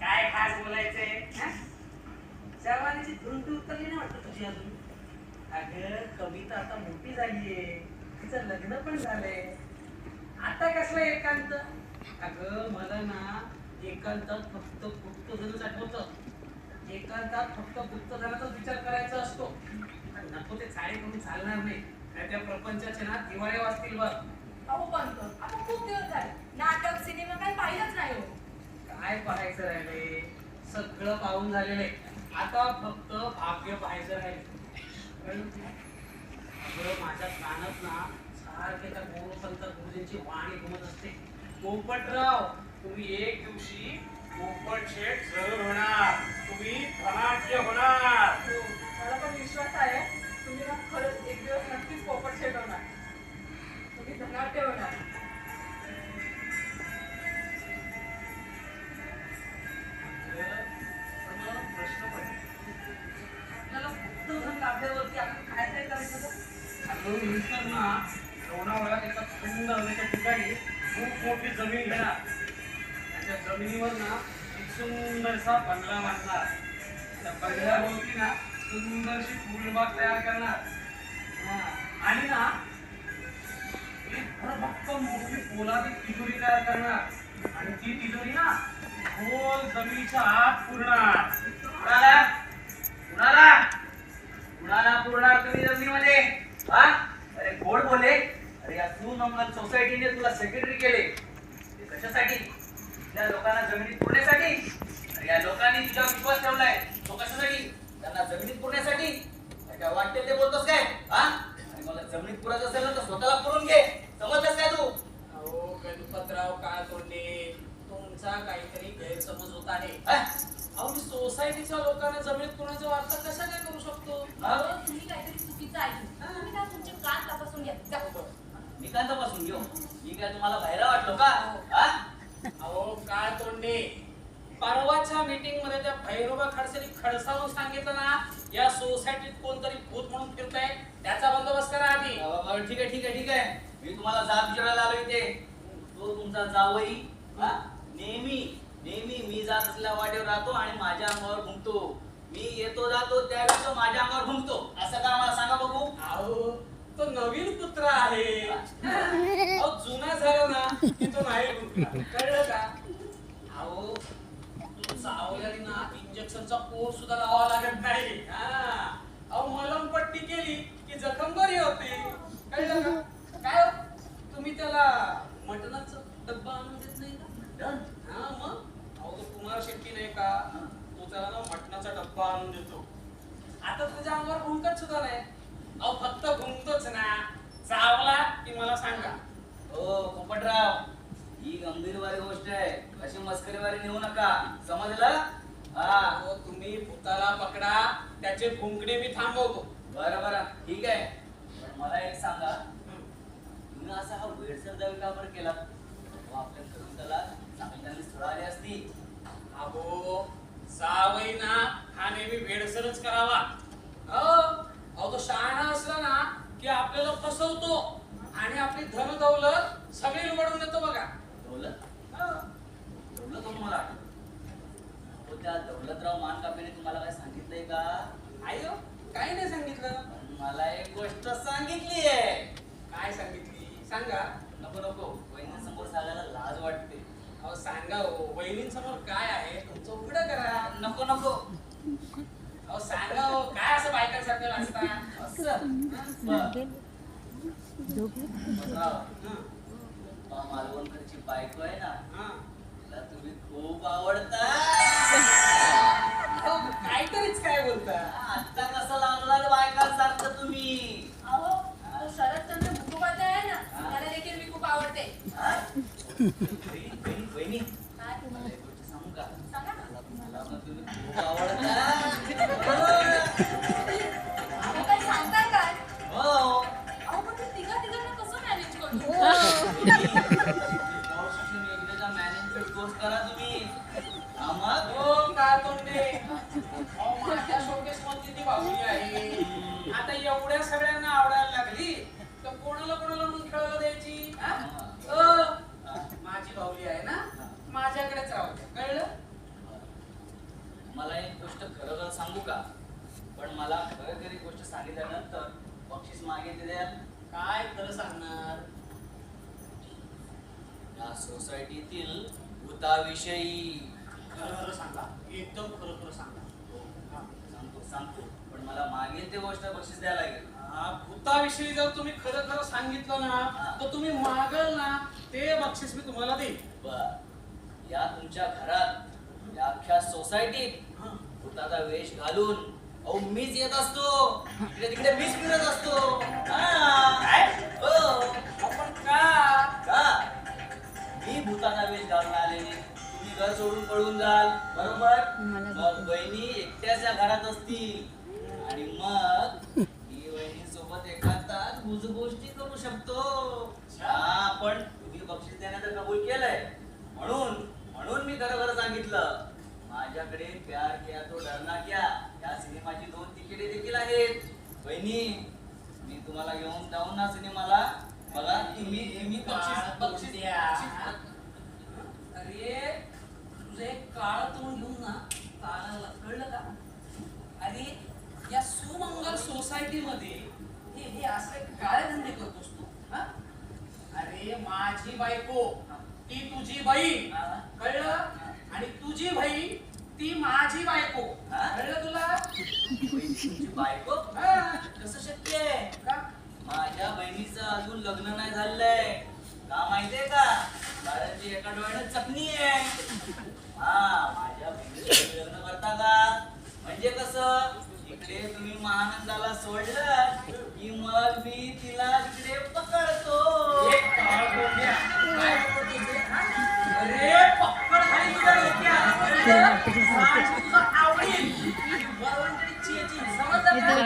काय खास बोलायचंय? हा? जवानीची धुंट उतरली ना वाटतं तुझी अजून? अगं कविता आता मोठी झालीये. तिचं लग्न पण झालंय. आता कसलं एकांत? अगं मला ना एकांतात फक्त गुप्तधनच आठवतं. एकांतात फक्त गुप्तधनाचाच विचार करायचा असतो. पण नको ते चाळे करून चालणार नाही. त्या प्रपंचाचे ना दिवाळे वाजतील बघ. अहो पंत आपण खूप दिवस झाले. नाटक सिनेमा काही पाहिलंच नाही हो. काय पाहायचं राहिले? सगळं पाहून झालेलं आहे. आता फक्त भाग्य पाहायचं राहिले? अगं माझ्या कानात ना सारखे त्या गोरपंत गुरुजींची वाणी घुमत असते. पोपटराव तुम्ही एक दिवशी पोपट शेठ जरूर होणार. तुम्ही धनाढ्य होणार. हो, मला पण विश्वास आहे. अगं मी तर ना लोणावळ्यात एका थंड हवेच्या ठिकाणी खूप मोठी जमीन घेणार त्या जमिनीवर ना एक सुंदरसा बंगला बांधणार त्या बंगल्याभोवती ना सुंदरशी फुलबाग तयार करणार. आणि ना एक भरभक्कम मोठी पोलादी तिजोरी तयार करणार. आणि ती तिजोरी ना खोल जमिनीच्या आत पुरणार कुणाला कुणाला कुणाला पुरणार तुम्ही जमिनीमध्ये हा अरे गोड बोले अरे या सुनंगल सोसायटीने तुला सेक्रेटरी केले ते कशासाठी त्या लोकांना जमिनीत पुरण्यासाठी अरे या लोकांनी तुझ्या विश्वास ठेवलाय तो कशासाठी त्यांना जमिनीत पुरण्यासाठी अरे काय वाटते ते बोलतोस काय हा आणि मला जमिनीत पुरायचं असेल ना तर स्वतःला पुरून घे समजतस काय तू अहो गणपतराव काय तोंडे तुमचा काहीतरी गैरसमज होत आहे. हा? अहो मी सोसायटीच्या लोकांना जमिनीत कोणाचा वार्ता कसा काय करू शकतो? हा? अहो, तुम्ही काहीतरी चुकीचं ऐकलं तुम्ही काय तुमचे कान तपासून घ्या. जा. मी कांतापासून घेऊ. मी काय तुम्हाला बाहेर वाटलो का? हा? अहो? काय तोंडे? परवाच्या मीटिंगमध्ये त्या भैरोबा खडसेनी खडसावून सांगितलं ना या सोसायटीत कोणतरी भूत म्हणून फिरतंय त्याचा बंदोबस्त करा आधी. अ, बाबा, ठीक आहे ठीक आहे ठीक आहे. मी तुम्हाला जाब विचारायला आलो इथे. तो तुमचा जावई हा? नेहमी नेहमी मी जात असलेल्या वाटेवर राहतो आणि माझ्या अंगावर घुमतो. मी येतो जातो त्यावेळी तो माझ्या अंगावर घुमतो. असं का मला सांगा बघू? अहो तो नवीन पुत्र आहे. अहो जुना झाला ना की तो नाही. कळलं का? अहो आवल्याने ना इंजेक्शनचा कोर्स सुद्धा लावावा लागत नाही. हा. अहो मलम पट्टी केली की जखम बरी होते. कळलं का काय हो? तुम्ही त्याला मटणाचा डब्बा आणून देत नाही का हा मग अहो तो कुमार शेट्टी नाही का तो त्याला ना मटणाचा डब्बा आणून देतो आता तुझ्या अंगावर घुमकत सुद्धा नाही अहो फक्त घुमतोच ना. चावला की मला सांगा. हो पोपटराव ही गंभीरवारी गोष्ट आहे. अशी मस्करीवारी नेऊ नका. समजलं? हा. अहो, तुम्ही भूताला पकडा त्याचे घुमकडे मी थांबवतो. बरं बरं. ठीक आहे. पण मला एक सांगा. तुम्ही असा हा वेडसर दावी का बरं केला अहो, आपल्या कविताला चांगली चांगली स्थळं आली असती अहो जावई ना हा नेहमी वेडसरच करावा अहो अहो, तो शहाणा असला ना की आपल्याला फसवतो आणि धन दौलत सगळी लुबाडून देतो बघा. दौलत? हो. दौलत आठवलं. अहो, त्या दौलतराव मानकापेने तुम्हाला काय सांगितलंय का? आई हो, काही नाही सांगितलं. मला एक गोष्ट सांगितली आहे काय सांगितली? सांगा. नको नको. वहिनीसमोर सांगायला लाज वाटते. अहो सांगा हो. वहिनींसमोर काय आहे? तुमचं उघडं करा. नको नको. अहो सांगा हो. काय असं बायकांसारखं असता असं? मालवणकरची बायको आहे ना तिला तुम्ही खूप आवडता काहीतरीच काय बोलता आता कसं लागला बायकांसारखं तुम्ही अहो शरदचंद्र मुखोपाध्याय आहे ना. त्याला देखील मी खूप आवडते. म्हणा तुम्ही. मग हो, का तोंडे? अहो माझ्या शोकेस मध्ये ती बाहुली आहे. आता एवढ्या सगळ्यांना आवडायला लागली तर कोणाला कोणाला म्हणून खेळायला द्यायची? माझी बाहुली आहे ना? माझ्याकडेच राहू कळलं? मला एक गोष्ट खरं सांगू का? पण मला खरं खरी गोष्ट सांगितल्यानंतर बक्षीस मागे द्याल काय खरं सांगणार? या सोसायटीतील भूताविषयी खरं खरं सांगा एकदम खरं खरं सांगा हा. सांगतो सांगतो पण मला मागेल ते गोष्ट बक्षीस द्यायला लागेल हा, भूताविषयी जर तुम्ही खरं खरं सांगितलं ना तर तुम्ही मागल ना ते बक्षीस मी तुम्हाला बर या तुमच्या घरात या अख्ख्या सोसायटीत हा. भूताचा वेश घालून अहो मीच येत असतो इकडे तिकडे मीच फिरत असतो हा. काय? हो. एकट्याच या घरात असतील. आणि मग मी बहिणी सोबत एकांतात गुज गोष्टी करू शकतो. हा पण तुम्ही बक्षीस देण्याचं कबूल केलंय. म्हणून म्हणून मी खरं खरं सांगितलं. माझ्याकडे प्यार किया तो डरना क्या. या सिनेमाची दोन तिकिटे देखील आहेत. बहिणी मी तुम्हाला घेऊन जाऊ ना सिनेमाला. बघा तुम्ही तुम्ही बक्षीस बक्षीस अरे तुझं एक काळ तोंड घेऊन ना ताराला कळलं का? अरे या सुमंगल सोसायटीमध्ये हे हे असले काळे धंदे करतोस तू हा? अरे माझी बायको ती तुझी बहीण? कळलं आणि तुझी बहीण ती माझी बायको? कळलं तुला तुमची बायको हा. कसं शक्य आहे का? माझ्या बहिणीचं अजून लग्न नाही झालंय का माहितीये का कारण ती एका डोळ्यानं चकणी आहे हा माझ्या बहिणीचं तुम्ही लग्न करता का म्हणजे कसं इकडे तुम्ही महानंदाला सोडलं की मग मी तिला तिकडे पकडतो? अरे पक्कड खाली डोक्यात. आवडील. समजलं